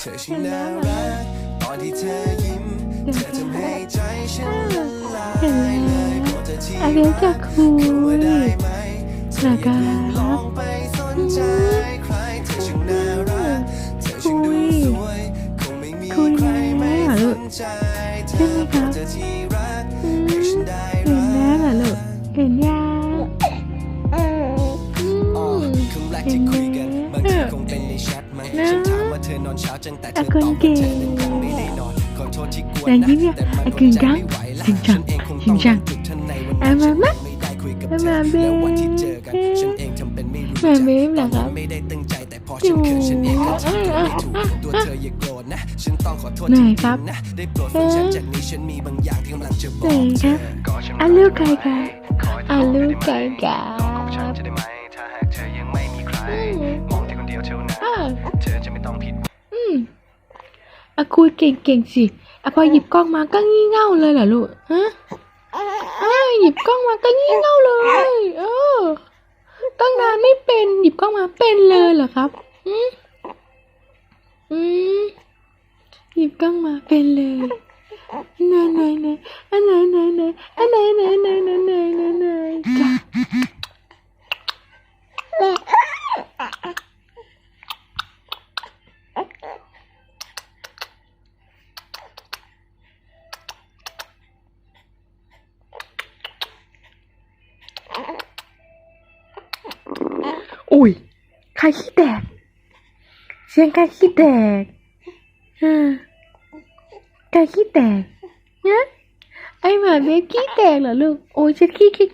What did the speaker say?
เธอช่างน่ารักตอนที่เธอยิ้มเธอทำให้ใจฉันละลายเลยขอเธอทีอาเรียนจะคุยเข้าได้ไหมเธออย่าลองไปสนใจใครเธอช่างน่ารักเธอช่างดูสวยคงไม่มีใครไม่สนใจเธอขอเธอที่รักให้ฉันได้รักเห็นแล้วเหรอลูกเห็นยังอือ๋อคงแรกที่คุยกันบางทีคงเป็นในแชทมั้งนะฉันถามว่าเธอนอนเช้าจังแต่เธออะตอบคนว่าเก่งเธอนั้นคงไม่ได้นอนขอโทษที่กวนแต่นะยิ้มเนี่ยแต่มันอะคกึ่งงใจจังไม่ไหวละกึ่งจัฉังนเองคงกึ่ต้องงจังจุดทันในวันอะนั้นมาฉันมาไม่ได้คุยกับอะเธอมาเบ้แล้ววันที่เจอกันฉันเองทำเป็นไม่รู้มาจักเบ้เหตรออนครันั้บนไม่ได้ตั้งใจแต่พอฉันเขินฉันเองก็ทำตัวไม่ถูกตัวเธออย่าโกรธนะฉันต้องขอโทษไหนจริงครับๆนะได้โปรดฟังฉันจากนี้ฉันมีบางอย่างที่กำลังจะบไหนอกเธครัอบอะลูกใครครับอะลูกใครครับ เธอจะไม่ต้องผิด อืมอะคุยเก่งๆสิอะพอหยิบกล้องมาก็งี่เง่าเลยเหรอลูกฮะอ้าวหยิบกล้องมาก็งี่เง่าเลย เออ ตั้งนานไม่เป็นหยิบกล้องมาเป็นเลยเหรอครับอืมอืมหยิบกล้องมาเป็นเลยไหนไหนไหนอันไหนไหนไหนอันไหนไหนไหนไหนไหนไหนไหนจ้ะ อุ้ยใครขี้แตก เสียงใครขี้แตกอ่าใครขี้แตกเนี่ยไอหมาเบฟขี้แตกเหรอลูก โอ้ยจะขี้ขี้